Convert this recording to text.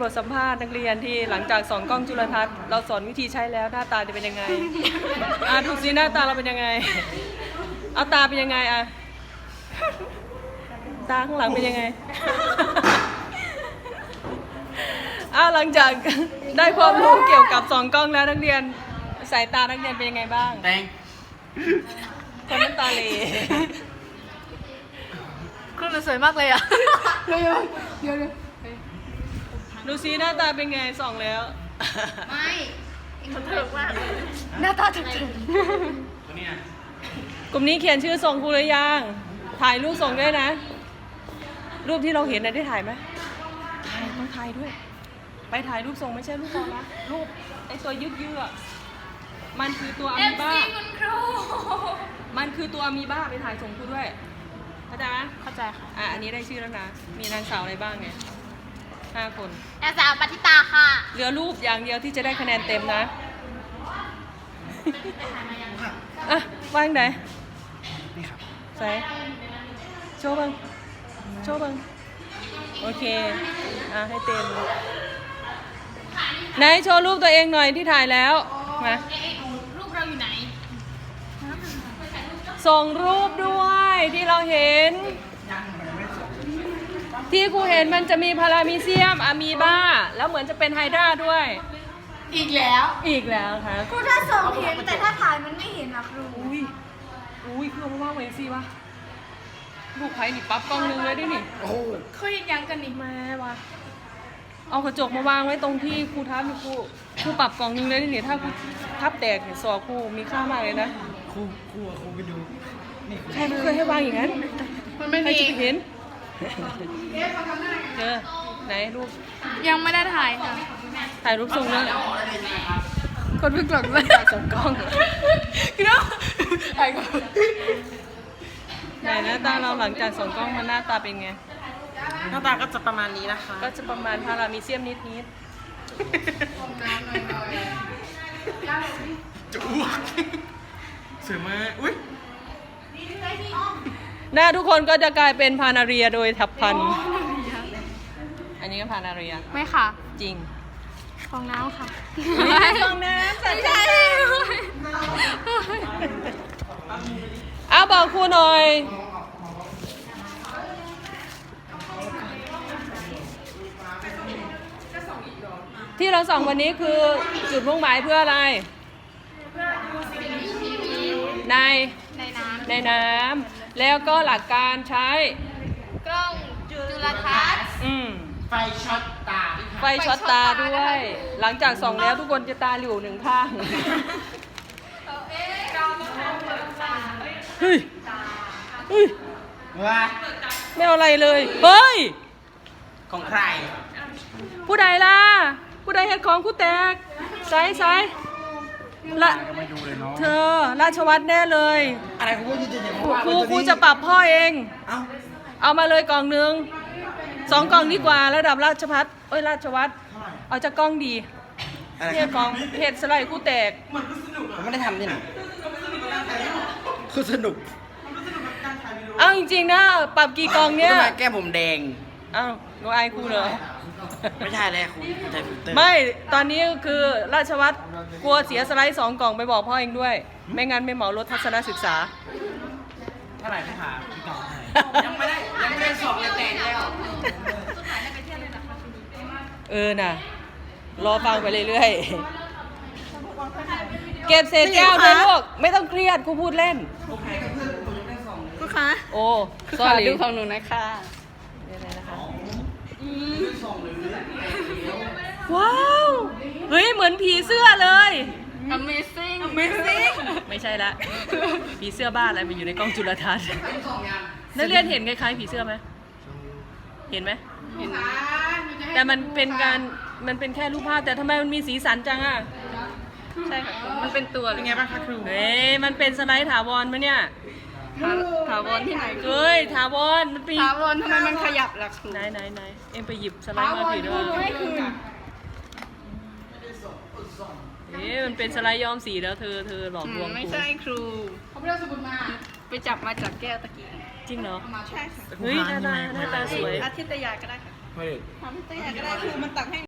บทสัมภาษณ์นักเรียนที่หลังจากสอนกล้องจุลทรรศน์เราสอนวิธีใช้แล้วหน้าตาจะเป็นยังไง อะดูสิหน้าตาเราเป็นยังไง เอาตาเป็นยังไงอะ ตาข้างหลังเป็นยังไงอ้าวหลังจากได้ความรู้เกี่ยวกับสองกล้องแล้วนักเรียนสายตานักเรียนเป็นยังไงบ้าง แตงคนน้ำตาเหลคุณหนูสวยมากเลยอะดู สิหน้าตาเป็นไงส่องแล้ว ไม่มันเถิกมากหน้าตาถึงตัวเนี้ยกลุ่มนี้เขียนชื่อส่งครูหรือยัง ถ่ายรูปส่งด้วยนะ รูปที่เราเห็นนะได้ถ่ายไหมถ่ายต้องถ่ายด้วย ไปถ่ายรูปส่งไม่ใช่รูปเรานะ รูปไอตัวยึกยือะมันคือตัวอะมีบ้า คุณครูมันคือตัวอะมีบ้าไปถ่ายส่งครูด้วย เข้าใจไหมเข้าใจค่ะ อะ อันนี้ได้ชื่อแล้วนะ มีนางสาวอะไรบ้างเนี่ย ห้าคน นางสาวปฏิตาค่ะเหลือรูปอย่างเดียวที่จะได้คะแนนเต็มนะอะว่างไหนนี่ครับใส่โชว์บังโชว์บังโอเค อะ ให้เต็มไหนโชว์รูปตัวเองหน่อยที่ถ่ายแล้วมารูปเราอยู่ไหน ส่งรูปด้วยที่เราเห็น ที่ครูเห็นมันจะมีพารามีเซียมอะมีบ้า แล้วเหมือนจะเป็นไฮดราด้วย อีกแล้ว อีกแล้วครับครูถ้าส่งเห็นแต่ถ้าถ่ายมันไม่เห็นนะครูอุ้ยอุ้ยคือเอามาว่างไว้สิวะลูกไผ่นี่ปั๊บกล้องนึงเลยดินี่โอ้โหคุยยังกันอีกแม่วะเอากระจกมาวางไว้ตรงที่ครูทับนี่ครูครูปรับกล่องนึงเลยดินี่ถ้าครูทับแตกเนี่ยสอครูมีค่ามากเลยนะครูครูอะครูไปดูนี่ใครไม่เคยให้วางอย่างนั้นมันไม่ใครมีจะไปเห็น เจอไหนรูป ยังไม่ได้ถ่ายค่ะ ถ่ายรูปส่งเลยคนเพิ่งกดเลยส่งกล้องเนาะถ่ายก่อนไหนหน้าตาเราหลังจากส่งกล้องมาหน้าตาเป็นไง หน้าตาก็จะประมาณนี้นะคะ ก็จะประมาณพารามีเซียมนิดนิดจะอ้วกสวยมากอุ้ยๆห น้าทุกคนก็จะกลายเป็นพานาเรียโดยทับพัน อันนี้ก็พานาเรียไม่ค่ะ จริงฟองน้ำค่ะฟองน้ำไม่ใช่เอาบอกครูหน่อย ที่เราส่องวันนี้คือจุดมุ่งหมายเพื่ออะไร ในในน้ในน้ำ แล้วก็หลักการใช้ำกล้องจุลทรรศน์ อืม ไฟช็อตตาไฟช็อตตาด้วย หลังจากส่องแล้วทุกคนจะตาหลิวหนึ่งข้างเฮ้ย เฮ้ยว้าไม่เอาอะไรเลย เฮ้ย ของใคร ผู้ใดล่ะ ผู้ใดเฮ็ดของกูแตกใส่ใส่ ละก็ไม่ดูเลยเนาะเธอราชวัตรแน่เลยอะไรครูก็ยืนยันครูว่าครูครูจะปรับพ่อเอง เอ้าเอามาเลยกล่องหนึ่งสองกล่องดีกว่าระดับราชพัฒเอ้ยราชวัตรเอาจากกล้องดีอะไรเนี่ยกล่องเห็ดสไลด์กูแตกผมไม่ได้ทำนี่นะคือสนุกเอาจริงๆนะปรับกี่กล่องเนี่ยทำไมแก้มผมแดง อ้าวหนูอายครูเหรอ ไม่ใช่เลยครูใช้ฟิลเตอร์ไม่ตอนนี้คือราชวัตรกลัวเสียสไลด์สองกล่องไปบอกพ่อเองด้วย ไม่งั้นไม่เหมารถทัศนศึกษา เท่าไหร่พี่ขาพี่กล่องยังไม่ได้ยังไม่ได้สอบเลยแตกแล้วเออน่ะ รอฟังไปเรื่อยๆ เก็บเศษแก้วเลยลูก ไม่ต้องเครียดครูพูดเล่นครูคะโอ้ครูสอคะรี่ดูของหนูนะคะ ว้าว เฮ้ย เหมือนผีเสื้อเลย Amazing Amazing ไม่ใช่ละผีเสื้อบ้านอะไรมันอยู่ในกล้องจุลทรรศน์นักเรียนเห็นคล้ายๆผีเสื้อไหมเห็นไหม แต่มันเป็นการมันเป็นแค่รูปภาพแต่ทำไมมันมีสีสันจังอะ ใช่ค่ะครูมันเป็นตัวเป็นไงบ้างคะครูเฮ้ยมันเป็นสไลด์ถาวรมะเนี่ย ถาวรที่ไหนเอ้ยถาวรมันเป็นถาวรทำไมมันขยับล่ะครูไหนไหนไหนเอ็มไปหยิบสไลด์มาผิดด้วยไม่คืนเอ๊ะมันเป็นสไลด์ย้อมสีแล้วเธอเธอหลอกลวงไม่ครูใช่ครูเขาไม่ได้สมุดมาไปจับมาจากแก้วตะกี้จริงเหรอใช่ค่ะเฮ้ยหน้าตาหน้าตาสวยอาทิตยาก็ได้ค่ะไม่ได้อาทิตยาก็ได้คือมันตักให้